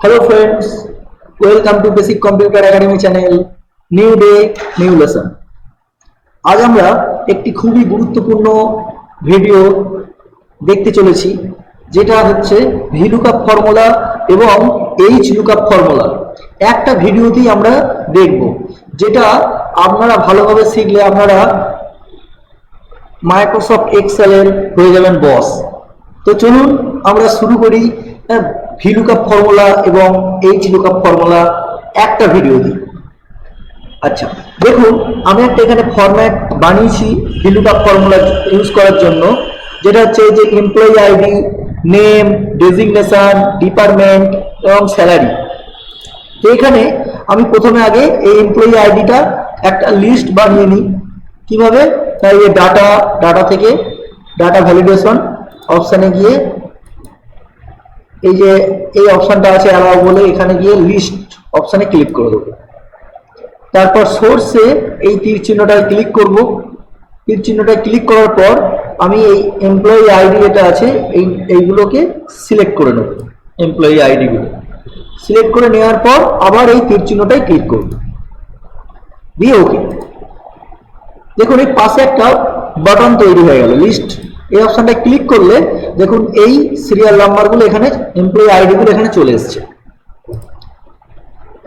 Hello friends, welcome to Basic Computer Academy channel. New day, new lesson. আজ আমরা একটি খুবই গুরুত্বপূর্ণ ভিডিও দেখতে চলেছি যেটা হচ্ছে ভিলুকাপ ফর্মুলা এবং এইচ লুকআপ ফর্মুলা একটা ভিডিওতেই আমরা দেখব যেটা আপনারা ভালোভাবে শিখলে আপনারা মাইক্রোসফট এক্সেলের হয়ে যাবেন বস তো চলুন আমরা শুরু করি ভি লুকআপ ফর্মুলা এবং এইচ লুকআপ ফর্মুলা একটা ভিডিও দিই। আচ্ছা দেখুন, আমি একটা এখানে ফরম্যাট বানিয়েছি ভি লুকআপ ফর্মুলা ইউজ করার জন্য, যেটা হচ্ছে যে employee ID name designation department এবং স্যালারি তো এখানে আমি প্রথমে আগে এই এমপ্লয়ি আইডিটা একটা লিস্ট বানিয়ে নিই। কীভাবে? তাই এই ডাটা ডাটা থেকে ডাটা ভ্যালিডেশন অপশানে গিয়ে এই যে, এই অপশানটা আছে অ্যালাউ বলে, এখানে গিয়ে লিস্ট অপশানে ক্লিক করে দেবো। তারপর সোর্সে এই তীর চিহ্নটায় ক্লিক করব। তীর চিহ্নটায় ক্লিক করার পর আমি এই এমপ্লয়ি আইডি যেটা আছে, এই, এইগুলোকে সিলেক্ট করে নেব এমপ্লয়ি আইডিগুলো সিলেক্ট করে নেওয়ার পর আবার এই তীর চিহ্নটায় ক্লিক করব। দিয়ে ওকে দেখুন, এই পাশে একটা বাটন তৈরি হয়ে গেল লিস্ট এই অপশনটায় ক্লিক করলে দেখুন এই সিরিয়াল নাম্বারগুলো এখানে এমপ্লয়ি আইডিগুলো এখানে চলে এসছে।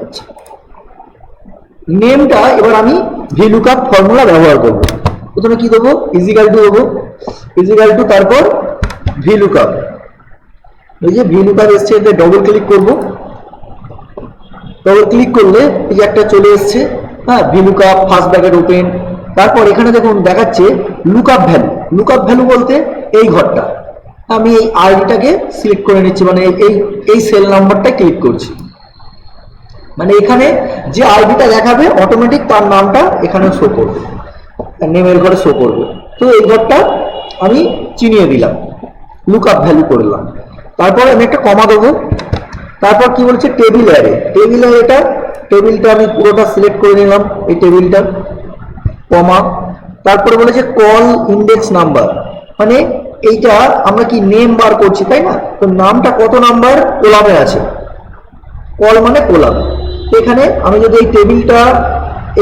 আচ্ছা। নেমটা এবার আমি ভিলুকআপ ফর্মুলা ব্যবহার করব। প্রথমে কি দেবো? ইজিক্যাল টু দেবো। ইজিক্যাল টু তারপর ভিলুকআপ এই যে ভিলুকআপ এসছে, এতে ডবল ক্লিক করব। ডবল ক্লিক করলে এই যে একটা চলে এসছে হ্যাঁ ভিলুকআপ ফার্স্ট ব্যাকেট ওপেন তারপর এখানে দেখুন দেখাচ্ছে লুকআপ ভ্যালু লুকআপ ভ্যালু বলতে এই ঘরটা। আমি এই আইডিটাকে সিলেক্ট করে নিচ্ছি মানে এই এই সেল নাম্বারটা ক্লিক করছি। মানে এখানে যে আইডিটা দেখাবে অটোমেটিক তার নামটা এখানে শো করবে। নেমের ঘরে শো করবে। তো এই ঘরটা আমি চিনিয়ে দিলাম। লুক আপ ভ্যালু করলাম তারপর আমি একটা কমা দেবো। তারপর কি বলছে? টেবিল অ্যারে টেবিল অ্যারেটা টেবিলটা আমি পুরোটা সিলেক্ট করে নিলাম। এই টেবিলটা কমা তারপরে বলেছে কল ইন্ডেক্স নাম্বার মানে এইটা আমরা কি নেম বার করছি, তাই না? তো নামটা কত নাম্বার কোলামে আছে। কল মানে কোলাম। এখানে আমি যদি এই টেবিলটা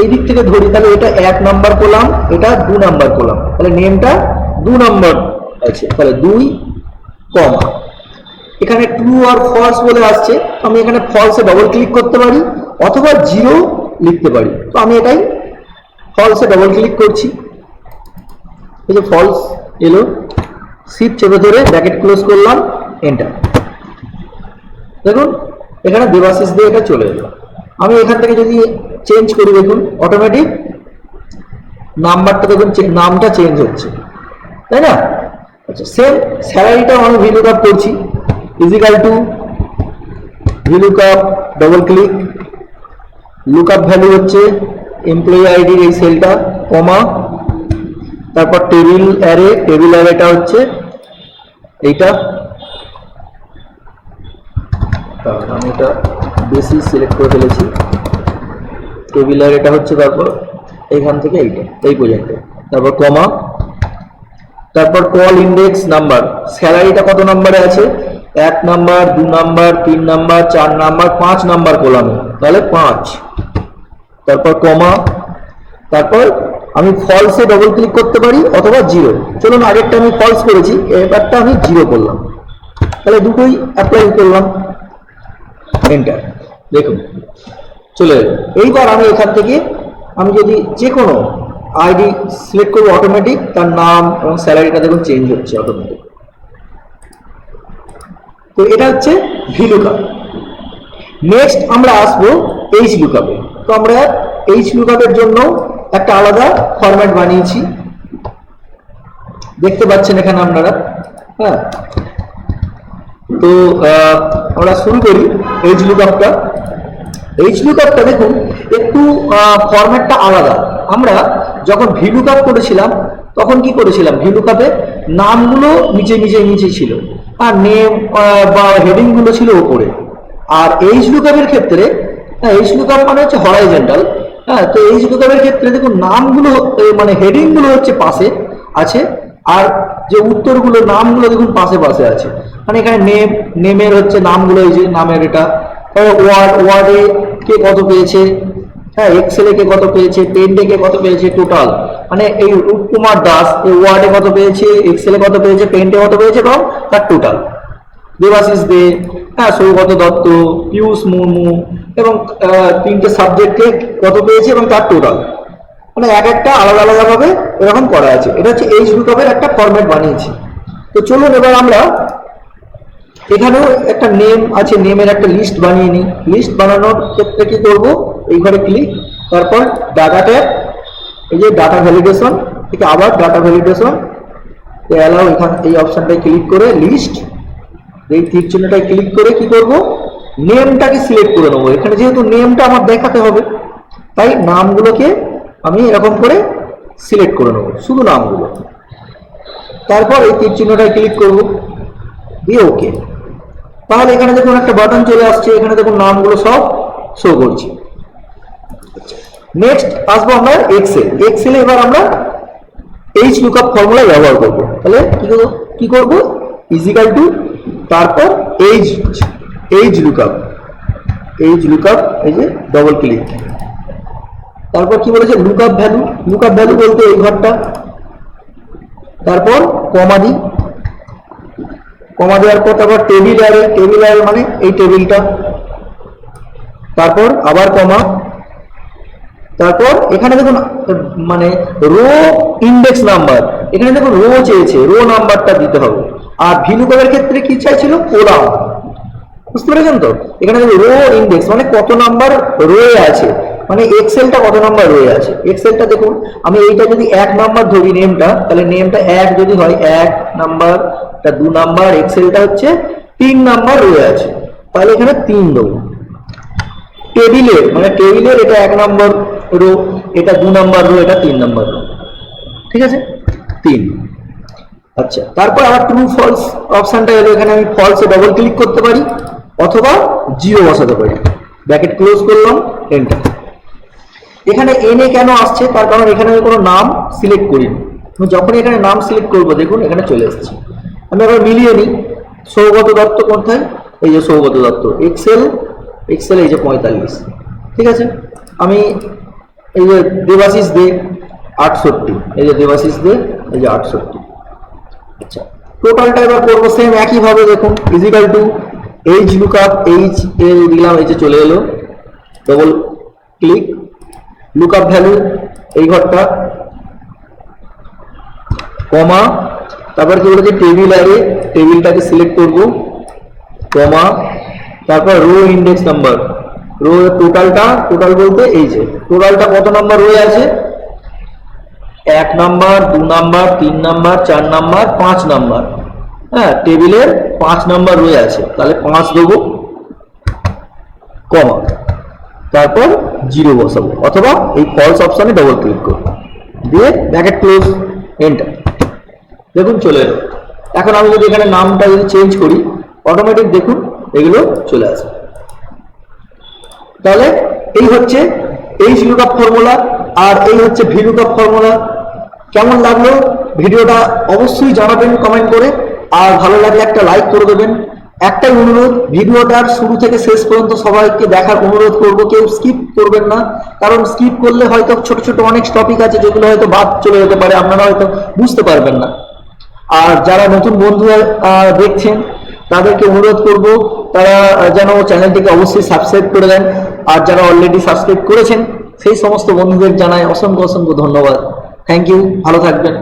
এই দিক থেকে ধরি, তাহলে এটা এক নাম্বার কোলাম, এটা দু নাম্বার কোলাম। তাহলে নেমটা দু নাম্বার আছে। তাহলে দুই কম এখানে ট্রু আর ফলস বলে আসছে। আমি এখানে ফলসে ডবল ক্লিক করতে পারি, অথবা জিরো লিখতে পারি। তো আমি এটাই ফলসে ডবল ক্লিক করছি। এই যে ফলস এলো শিপ চেপে ধরে ব্র্যাকেট ক্লোজ করলাম এন্টার দেখুন, এখানে দেবাশিস দিয়ে এটা চলে এলো। আমি এখান থেকে যদি চেঞ্জ করি, দেখুন অটোমেটিক নাম্বারটা দেখুন নামটা চেঞ্জ হচ্ছে। তাই না? আচ্ছা সেম স্যালারিটাও আমি ভিলুক আপ করছি। Equal to VLOOKUP double click lookup value হচ্ছে এমপ্লয়ি আইডির এই সেলটা কমা তারপর টেবিল অ্যারে টেবিল অ্যারেটা হচ্ছে এইটা। আমি এটা বেশি সিলেক্ট করে ফেলেছি। টেবিলার এটা হচ্ছে তারপর এইখান থেকে এইটা, এই পর্যন্ত তারপর কমা তারপর কল ইন্ডেক্স নাম্বার স্যালারিটা কত নাম্বারে আছে? এক নাম্বার দু নাম্বার তিন নাম্বার চার নাম্বার পাঁচ নাম্বার কোলামে তাহলে পাঁচ। তারপর কমা তারপর আমি ফলসে ডবল ক্লিক করতে পারি অথবা জিরো চলুন আগেরটা আমি ফলস করেছি, এবারটা আমি জিরো করলাম। তাহলে দুটোই অ্যাপ্লাই করলাম। এন্টার দেখুন, চলে এলো। এইবার আমি এখান থেকে, আমি যদি যে কোনো আইডি সিলেক্ট করব অটোমেটিক তার নাম এবং স্যালারিটা দেখুন চেঞ্জ হচ্ছে অটোমেটিক তো এটা হচ্ছে ভি লুকআপ নেক্সট আমরা আসব এইচ লুকআপে তো আমরা এইচ লুকআপের জন্য একটা আলাদা ফরম্যাট বানিয়েছি। দেখতে পাচ্ছেন এখানে আপনারা। হ্যাঁ। তো আমরা শুরু করি এইচ লুকআপটা এইচ লুকআপটা দেখুন, একটু ফরম্যাটটা আলাদা। আমরা যখন ভি লুকআপ করেছিলাম, তখন কি করেছিলাম? ভি লুকআপে নামগুলো নিচে নিচে নিচে ছিল। আর নেম বা হেডিংগুলো ছিল ওপরে আর এইচ লুকআপের ক্ষেত্রে হ্যাঁ এইচ লুকআপ মানে হচ্ছে হরাইজেন্টাল হ্যাঁ তো এই লুকআপের ক্ষেত্রে দেখুন, নামগুলো মানে হেডিংগুলো হচ্ছে পাশে আছে, আর যে উত্তরগুলো, নামগুলো দেখুন পাশে পাশে আছে। মানে এখানে নেম নেমের হচ্ছে নামগুলো, এই যে নামের এটা। ওয়ার্ড ওয়ার্ডে কে কত পেয়েছে? হ্যাঁ এক্সেলে কে কত পেয়েছে? পেন্টে কে কত পেয়েছে টোটাল মানে এই রূপকুমার দাস, এই ওয়ার্ডে কত পেয়েছে? এক্সেলে কত পেয়েছে? পেন্টে কত পেয়েছে? এবং তার টোটাল দেবাশিস দে হ্যাঁ সৌগত দত্ত, পিয়ুষ মুর্মু এবং তিনটে সাবজেক্টে কত পেয়েছে এবং তার টোটাল মানে এক একটা আলাদা আলাদাভাবে এরকম করা আছে। এটা হচ্ছে এইচ লুকআপের একটা ফরম্যাট বানিয়েছি। তো চলুন এবার আমরা এখানেও একটা নেম আছে নেমের একটা লিস্ট বানিয়ে নিই। লিস্ট বানানোর ক্ষেত্রে কি করব? এই ঘরে ক্লিক তারপর ডাটা ট্যাব এই যে ডাটা ভ্যালিডেশন থেকে আবার ডাটা ভ্যালিডেশন অ্যালাউ এখান, এই অপশনটায় ক্লিক করে লিস্ট এই তীর চিহ্নটায় ক্লিক করে কি করব? নেমটাকে সিলেক্ট করে নেব। এখানে যেহেতু নেমটা আমার দেখাতে হবে, তাই নামগুলোকে আমি এরকম করে সিলেক্ট করে নেব, শুধু নামগুলো। তারপর এই তীর চিহ্নটায় ক্লিক করব, দিয়ে ওকে তাহলে এখানে দেখুন একটা বাটন চলে আসছে, এখানে দেখুন নামগুলো সব শো করছে। নেক্সট আসব আমরা এক্সেল এক্সেলে এবার আমরা এইচ লুকআপ ফর্মুলা ব্যবহার করব। তাহলে কি করব? কি করব? ইজিক্যাল টু তারপর H HLOOKUP HLOOKUP এই যে ডবল ক্লিক তারপর কি বলেছে? লুকআপ ভ্যালু লুকআপ ভ্যালু বলতে এই ঘরটা। তারপর কমা দিই কমা দেওয়ার পর তারপর টেবিল অ্যারে টেবিল অ্যারে মানে এই টেবিলটা তারপর আবার কমা তারপর এখানে দেখুন মানে রো ইন্ডেক্স নাম্বার এখানে দেখুন রো চেয়েছে রো নাম্বারটা দিতে হবে। আর ভিলুকবের ক্ষেত্রে কি চাইছিল? কোলাম বুঝতে পেরেছেন তো? এখানে রো ইন্ডেক্স মানে কত নাম্বার রয়ে আছে। মানে এক্সেলটা কত নাম্বার রয়ে আছে? এক্সেলটা দেখুন, আমি এইটা যদি এক নাম্বার ধরি নেমটা তাহলে নেমটা এক যদি হয়, এক নাম্বার তা দু নাম্বার এক্সেলটা হচ্ছে তিন নাম্বার রয়ে আছে। তাহলে এখানে তিন দেবো। টেবিলের মানে টেবিলের এটা এক নম্বর রো এটা দু নম্বর রো এটা তিন নম্বর রো ঠিক আছে? তিন। আচ্ছা তারপর আবার ট্রু ফলস অপশনটা এলো, এখানে আমি ফলসে ডবল ক্লিক করতে পারি। অথবা জিরো বসাতে পারি। ব্র্যাকেট ক্লোজ করলাম এন্টার এখানে এনে কেন আসছে? তার কারণ এখানে আমি কোনো নাম সিলেক্ট করিনি। আমি যখনই এখানে নাম সিলেক্ট করব, দেখুন, এখানে চলে এসেছে। আমি আবার মিলিয়ে নিই। সৌগত দত্ত কোথায়? এই যে সৌগত দত্ত। এক্সেল এক্সেল এই যে পঁয়তাল্লিশ। ঠিক আছে? আমি এই যে দেবাশিস দে, আটষট্টি। এই যে দেবাশিস দে, এই যে আটষট্টি। আচ্ছা টোটালটা এবার করব সেম একইভাবে, দেখুন equal to HLOOKUP H L দিলাম, এই যে চলে এলো। Double click look up value এই ঘরটা। কমা তারপর কি বলেছে? টেবিল আরে টেবিলটাকে সিলেক্ট করব। কমা তারপর রো ইন্ডেক্স নাম্বার রো টোটালটা টোটাল বলতে এই যে টোটালটা কত নাম্বার রয়ে আছে? এক নাম্বার দু নাম্বার তিন নাম্বার চার নাম্বার পাঁচ নাম্বার হ্যাঁ টেবিলের পাঁচ নাম্বার রয়ে আছে। তাহলে পাঁচ দেবো কমা। তারপর জিরো বসাবো। অথবা এই ফলস অপশনে ডবল ক্লিক করব। দিয়ে ব্র্যাকেট ক্লোজ এন্টার দেখুন, চলে এলো। এখন আমি যদি এখানে নামটা যদি চেঞ্জ করি অটোমেটিক দেখুন, এগুলো চলে আসবে তাহলে এই হচ্ছে এইচ লুকআপ ফর্মুলা আর এই হচ্ছে ভি লুকআপ ফর্মুলা কেমন লাগল? ভিডিওটা অবশ্যই জানাবেন কমেন্ট করে। আর ভালো লাগলে একটা লাইক করে দেবেন। একটাই অনুরোধ, ভিডিওটার শুরু থেকে শেষ পর্যন্ত সবাইকে দেখার অনুরোধ করব। কেউ স্কিপ করবেন না। কারণ স্কিপ করলে হয়তো ছোট ছোট অনেক টপিক আছে যেগুলো হয়তো বাদ চলে যেতে পারে, আপনারা হয়তো বুঝতে পারবেন না। আর যারা নতুন বন্ধু দেখছেন, তাদেরকে অনুরোধ করব, তারা যেন চ্যানেলটিকে অবশ্যই সাবস্ক্রাইব করে দেন। আর যারা অলরেডি সাবস্ক্রাইব করেছেন, সেই সমস্ত বন্ধুদের জানাই অসংখ্য অসংখ্য ধন্যবাদ। থ্যাংক ইউ ভালো থাকবেন।